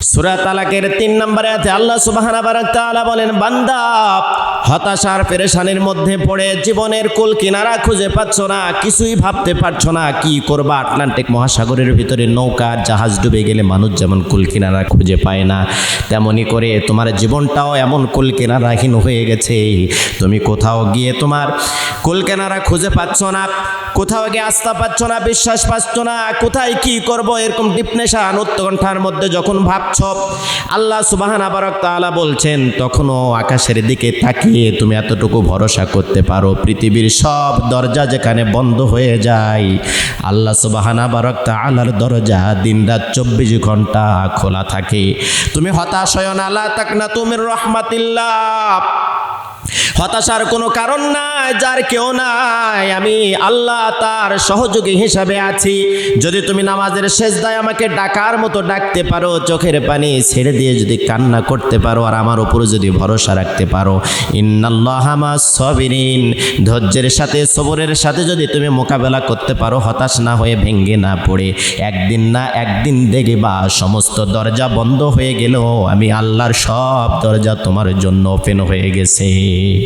সূরা তিন নম্বরে আছে আল্লাহ সুবাহ বলেন বান্দা হতাশার পেরেশানির মধ্যে পড়ে জীবনের কুল কিনারা খুঁজে পাচ্ছ না, কিছুই ভাবতে পারছ না কি করবা। আটলান্টিক মহাসাগরের ভিতরে নৌকা জাহাজ ডুবে গেলে মানুষ যেমন কুল কিনারা খুঁজে পায় না, তেমনি করে তোমার জীবনটাও এমন কুল কিনারাহীন হয়ে গেছে। তুমি কোথাও গিয়ে তোমার কুল কিনারা খুঁজে পাচ্ছ না, কোথাও গিয়ে আস্থা পাচ্ছ না, বিশ্বাস পাচ্ছ না, কোথায় কি করব এরকম ডিপনেশান উৎকণ্ঠার মধ্যে যখন ভাবছ, আল্লাহ সুবাহান আবারক তাআলা বলছেন, তখনও আকাশের দিকে তাকিয়ে তুমি এতটুকু ভরসা করতে পারো। পৃথিবীর সব দরজা যেখানে বন্ধ হয়ে যায়, আল্লাহ সুবাহানা আবারক তাআলার দরজা দিন রাত চব্বিশ ঘণ্টা খোলা থাকে। তুমি হতাশ হয় না আল্লাহ তাকনা তুমি রহমাতিল্লাহ। হতাশার কোনো কারণ নাই, যার কেউ নাই। আমি আল্লাহ তার সহযোগী হিসাবে আছি। যদি তুমি নামাজের শেষ দায় আমাকে ডাকার মতো ডাকতে পারো, চোখের পানি ছেড়ে দিয়ে যদি কান্না করতে পারো, আর আমার উপরে যদি ভরসা রাখতে পারো ইন্নাল্লাহামা সবিরিন। ধৈর্যের সাথে, সবরের সাথে যদি তুমি মোকাবেলা করতে পারো, হতাশ না হয়ে ভেঙ্গে না পড়ে, একদিন না একদিন দেখবা সমস্ত দরজা বন্ধ হয়ে গেলেও আমি আল্লাহর সব দরজা তোমার জন্য ওপেন হয়ে গেছে।